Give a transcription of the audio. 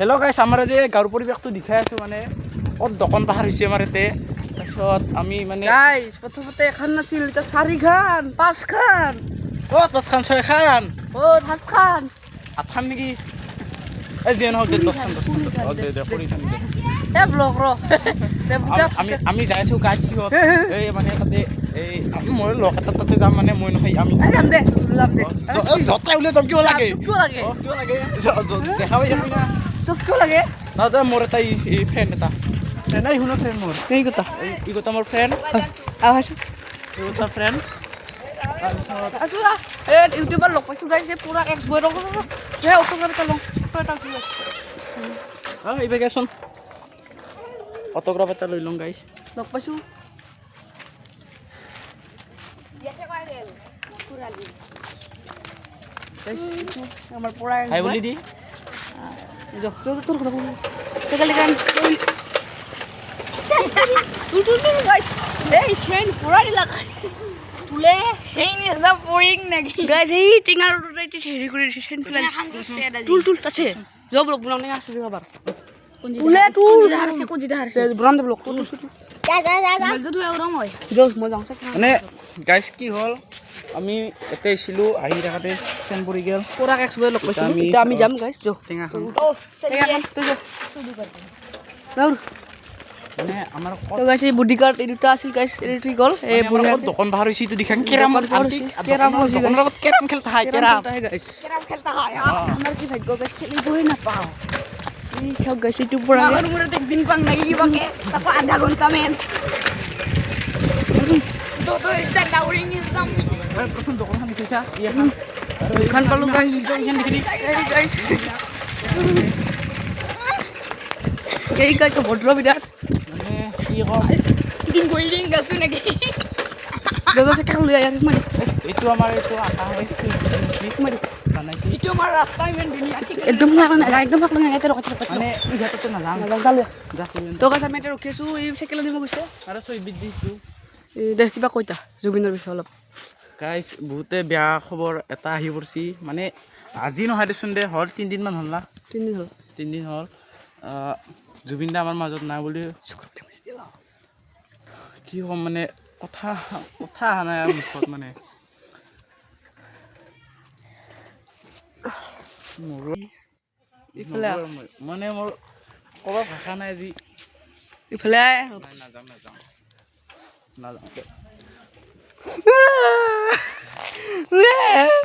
Hello' গাইছ আমাৰ যে গাঁৱৰ পৰিৱেশটো দেখাই আছোঁ মানে ক'ত দোকান পাহাৰ হৈছে আমাৰ ইয়াতে। তাৰপিছত আমি মানে গাইছ প্ৰথমতে এখন নাছিল এতিয়া চাৰিখান পাঁচখান। ক'ত পাঁচখান ছয়খান? অ' সাতখান। আঠখান নেকি? এই যিয়ে নহওক দে দহখান দহখান। দে দে কৰিখান দে। এ ব্লক ৰ। আমি- আমি যাই আছোঁ গাইছ সিহঁত। এই মানে তাতে এই আমি মই লগ এটা তাতে যাম মানে মই নহয় আমি দে উলিয়াই যাম কিয় লাগে? কিয় লাগে? দেখা না। তোক কিয় লাগে? না দে মোৰ এটা ফ্ৰেণ্ড এটা। ফ্ৰেণ্ড এই শুনো ফ্ৰেণ্ড মোৰ এই কথা। এই ই কথা মোৰ ফ্ৰেণ্ড আহ আছো ই কথা ফ্ৰেণ্ড আছো না এ ইউটিউবাৰ লগ পাইছোঁ গাইছে পুৰা এক্স বয় ৰ'ব দে অট'গ্ৰাফ এটা লওঁ এটা উঠি ল। অঁ এইবাৰচোন এটা লৈ লওঁ গাইছ লগ পাইছোঁ। আমাৰ পৰা তুল তুল আছে। যাব ব্লগ বনাও নাই আছে আবার। তুলে তুল। harse ko jida harse. দে, মই যাওঁ চাগে মানে গাইছ কি হ'ল? আমি ইয়াতে আহিছিলোঁ আহি থাকোঁতে চেন পৰি গ'ল। পুৰা এক্স বয় লগ পাইছোঁ আমি- এতিয়া আমি যাম গাইজ যাওঁ টেঙাখন Oh, টেঙাখন তই যাওঁ যাওঁ। মানে আমাৰ ক'ত তো গাইছ এই বডি গাৰ্ড এই দুটা আছিল গাইছ এই দুটা গ'ল। এই মানে আমাৰ বঢ়িয়া ক'ত দোকান পাহাৰ হৈছে এইটো দেখাং কেৰাম দোকান পাহাৰ হৈছে, কেৰাম হৈছে, দোকানৰ guys। লগত কেৰাম খেলতা হয় carrom guys Keram khelta hai. আমাৰ কি ভাগ্য গাইছ খেলিবই নাপাওঁ। এই চাওক গাইছ এইটো পৰা Agar umur tek din pang nagi bangke. Guys এই গাইছ এই গাইছ ভদ্ৰ বিৰাট মানে কি ক'ম Din boiling gasu nagi. দাদা চেকা লৈ আহ এইটো আমাৰ এইটো আশা হয় মাৰি বনাইছে Itu mah rasta men dunia ki. একদম লাগ নাই একদম নাই ইয়াতে ৰখাই ৰখাই মানে যালে যাক তো গাইছ এতিয়া ৰখি আছোঁ এই নিব গৈছে আৰু চৈবিধ দিছোঁ এই দে কিবা কৈতা জুবিনৰ বিষয়ে অলপ। গাইজ বহুতে বেয়া খবৰ এটা আহি পৰিছে। মানে আজি নহয় দেচোন দে হ'ল তিনিদিনমান হ'ল না? তিনিদিন হ'ল। তিনিদিন হ'ল। জুবিন দা আমাৰ মাজত নাই বুলি কি ক'ম মানে কথা কথা অহা নাই মুখত মানে। মানে মোৰ ক'ব ভাষা নাই আজি। ইফালে আহ। নাই নাযাম নাযাম নাযাম